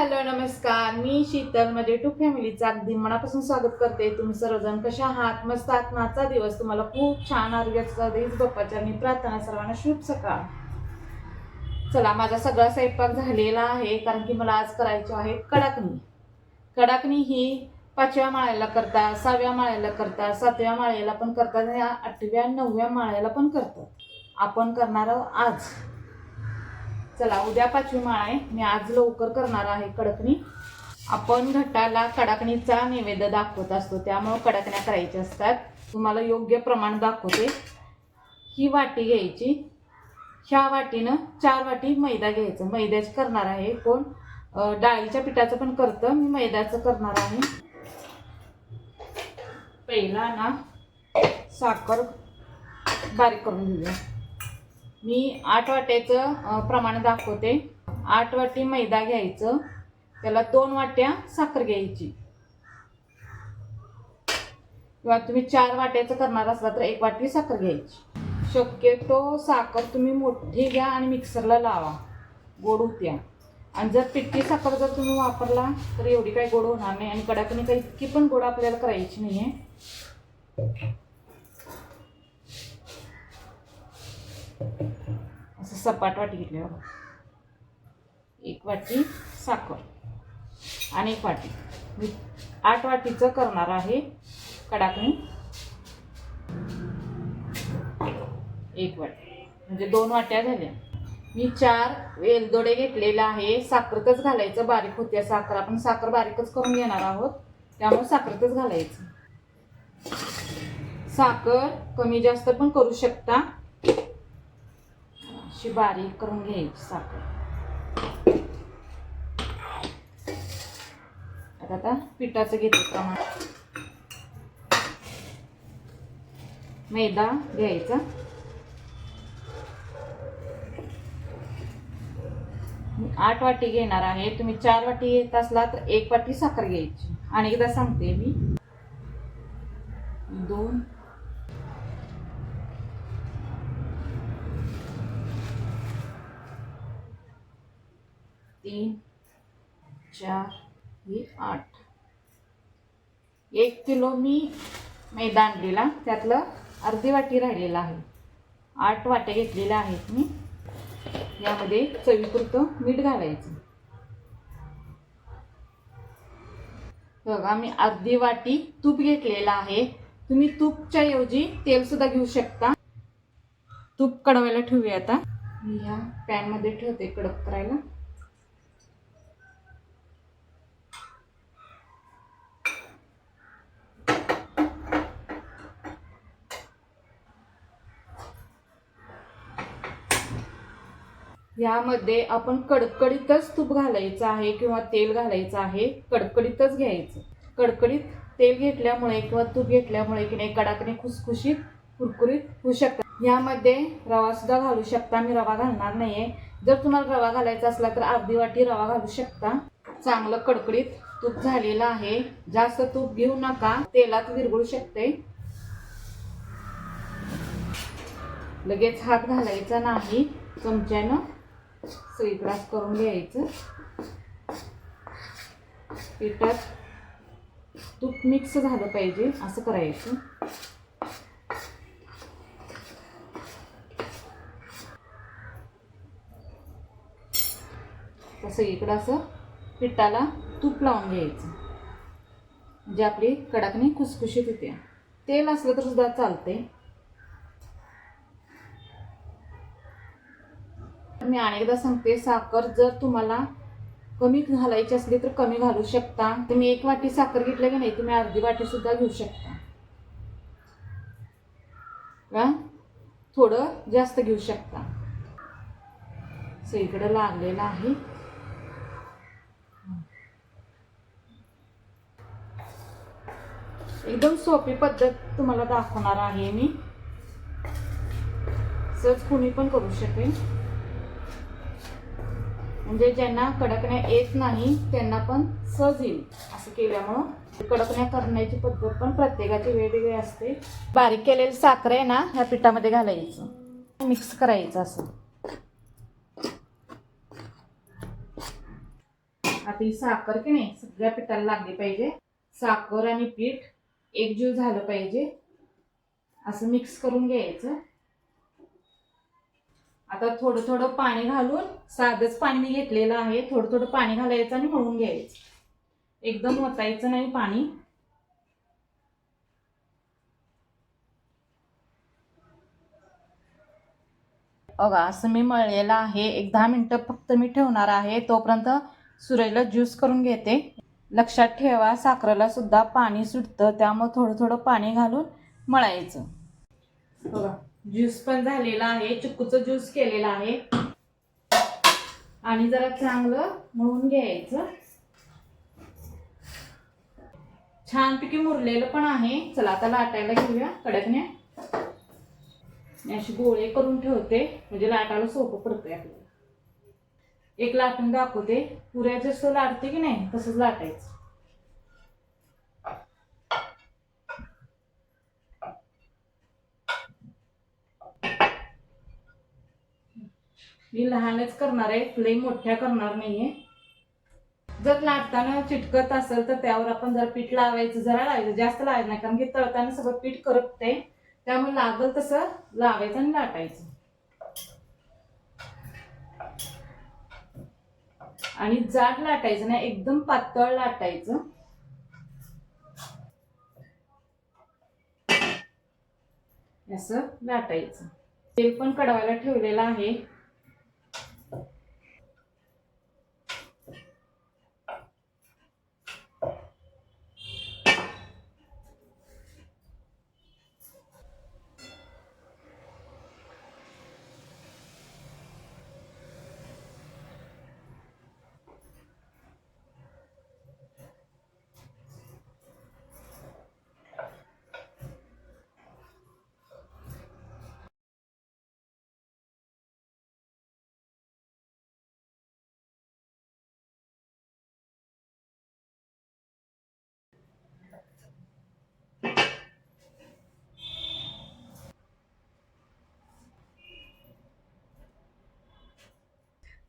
Hello नमस्कार. मी शीतल माझे to फॅमिलीचं अगदी मनापासून स्वागत करते. तुम्ही सर्वजण कशा आहात? मस्त आहात आजचा दिवस तुम्हाला खूप छान आरोग्याचा देईच बाप्पाच्या मी प्रार्थना सर्वांना शुभ सकाळ. चला माझा सगळा स्वयंपाक झालेला आहे कारण की मला आज करायचे आहे कडाकणी. कडाकणी ही पाचव्या माळ्याला करतात सहाव्या माळ्याला करतात सातव्या माळ्याला पण करतात आणि आठव्या नवव्या माळ्याला पण करतात. आपण करणार आहोत आज. चला उद्या पाचवी माळ आहे. मी आज लवकर करणार आहे कडकणी. आपण घटाला कडाकणीचा नैवेद्य दाखवत असतो त्यामुळं कडकण्या करायच्या असतात. तुम्हाला योग्य प्रमाण दाखवते. ही वाटी घ्यायची. ह्या वाटीनं चार वाटी मैदा घ्यायचं. मैद्याचं करणार आहे कोण? डाळीच्या पिठाचं पण करतं. मी मैद्याचं करणार आहे. पहिला ना साखर बारीक करून घेऊया. मी आठ वाट्याचं प्रमाण दाखवते. आठ वाटी मैदा घ्यायचं. त्याला दोन वाट्या साखर घ्यायची. किंवा तुम्ही चार वाट्याचं करणार असला तर एक वाटी साखर घ्यायची. शक्यतो साखर तुम्ही मोठी घ्या आणि मिक्सरला लावा. गोड होत्या. आणि जर पिठी साखर जर तुम्ही वापरला तर एवढी काही गोड होणार नाही आणि कडाकणी काही इतकी पण गोड आपल्याला करायची नाही आहे सपाट वाटी घेतल्यावर एक वाटी साखर आणि एक वाटी. मी आठ वाटीचं करणार आहे. कडाकणी एक वाटी. म्हणजे दोन वाट्या झाल्या. मी चार वेलदोडे घेतलेले आहे. साखरतच घालायचं बारीक होत्या साखर आपण साखर बारीकच करून घेणार आहोत. त्यामुळे साखरतच घालायचं. साखर कमी जास्त पण करू शकता. अशी बारीक करून घ्यायची साखर. आता आता पिठाचं घेते प्रमाण. मैदा घ्यायचा. आठ वाटी घेणार आहे. तुम्ही चार वाटी घेत असला तर एक वाटी साखर घ्यायची. आणि एकदा सांगते मी. दोन तीन चार हे आठ. एक किलो मी मैदा आणलेला त्यातलं अर्धी वाटी राहिलेलं आहे. आठ वाट्या घेतलेल्या आहेत मी. यामध्ये चवीपुरतं मीठ घालायचं. बघा मी अर्धी वाटी तूप घेतलेलं आहे. तुम्ही तूपच्या ऐवजी तेल सुद्धा घेऊ शकता. तूप कडवायला ठेवूया आता. मी ह्या पॅनमध्ये ठेवते कडक करायला. यामध्ये आपण कडकडीतच तूप घालायचं आहे किंवा तेल घालायचं आहे कडकडीतच घ्यायचं. कडकडीत तेल घेतल्यामुळे किंवा तूप घेतल्यामुळे की नाही कडाकडे खुसखुशीत कुरकुरीत होऊ शकतात ह्यामध्ये रवा सुद्धा घालू शकता. मी रवा घालणार नाहीये. जर तुम्हाला रवा घालायचा असला तर अर्धी वाटी रवा घालू शकता. चांगलं कडकडीत तूप झालेलं आहे. जास्त तूप घेऊ नका. तेलात विरघळू शकते. लगेच हात घालायचा नाही. चमच्यानं स्वीग्रास करून घ्यायचं. पिठात तूप मिक्स झालं पाहिजे असं करायचं. तसं सगळीकडं असं पिठाला तूप लावून घ्यायचं. म्हणजे आपली कडाकणी खुसखुशीत होते. तेल असलं तर सुद्धा चालते मी अनेकदा सांगते साखर जर तुम्हाला कमी घालायची असली तर कमी घालू शकता. तुम्ही एक वाटी साखर घेतलं की नाही तुम्ही अर्धी वाटी सुद्धा घेऊ शकता. का थोडं जास्त घेऊ शकता. सगळीकडे लागलेलं आहे. एकदम सोपी पद्धत तुम्हाला दाखवणार आहे मी. सहज कुणी पण करू शकेल. म्हणजे ज्यांना कडकण्या येत नाही त्यांना पण सहज येईल असं केल्यामुळं. कडकण्या करण्याची पद्धत पण प्रत्येकाची वेगवेगळी असते. बारीक केलेली साखर आहे ना ह्या पिठामध्ये घालायचं. मिक्स करायचं असं. आता ही साखर की नाही सगळ्या पिठाला लागली पाहिजे. साखर आणि पीठ एकजीव झालं पाहिजे. असं मिक्स करून घ्यायचं. आता थोडं थोडं पाणी घालून साधंच पाणी मी घेतलेलं आहे. थोडं थोडं पाणी घालायचं आणि मळून घ्यायचं. एकदम ओतायचं नाही पाणी. बघा असं मी मळलेलं आहे. एक दहा मिनटं फक्त मी ठेवणार आहे. तोपर्यंत सूरजला ज्यूस करून घेते. लक्षात ठेवा साखरेला सुद्धा पाणी सुटतं. त्यामुळे थोडं थोडं पाणी घालून मळायचं. बघा ज्यूस पण झालेला आहे चिक्कूचं ज्यूस केलेला आहे. आणि जरा चांगलं मळून घ्यायचं. छानपैकी मुरलेलं पण आहे. चला आता लाटायला घेऊया कडकने अशी गोळे करून ठेवते. म्हणजे लाटायला सोपं पडतंय आपल्याला. एक लाटून दाखवते. पुऱ्या जसं लाटते की नाही तसंच लाटायचं. मी लहानच करणार आहे लई मोठ्या करणार नाहीये. जर लाटताना चिटकत असेल तर त्यावर आपण जरा पीठ लावायचं जरा लावायचं जास्त लावायचं नाही कारण की तळताना सगळं पीठ करपते त्यामुळे लागल तसं लावायचं आणि लाटायचं. आणि जाड लाटायचं नाही एकदम पातळ लाटायचं. असं लाटायचं. तेल पण कडवायला ठेवलेलं आहे.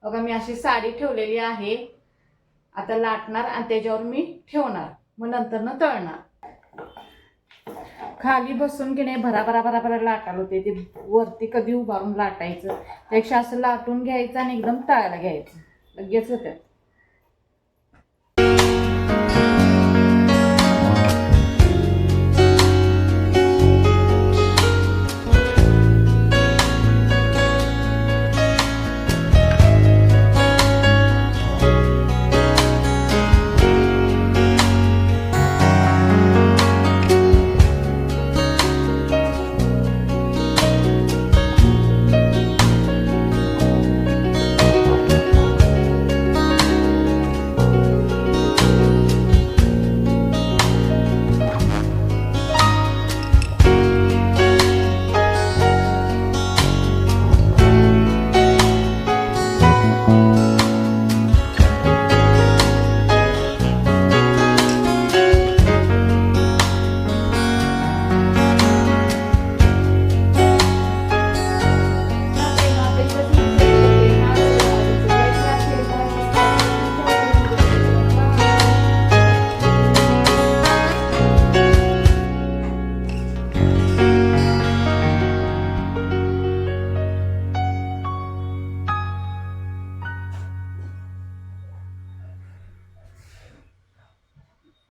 बघा मी अशी साडी ठेवलेली आहे. आता लाटणार आणि त्याच्यावर मी ठेवणार. मग नंतर न तळणार. खाली बसून की नाही भरा भरा भरा भरा लाटायला होते. ते वरती कधी उभारून लाटायचं. त्यापेक्षा असं लाटून घ्यायचं आणि एकदम तळायला घ्यायचं. लगेच होत्या.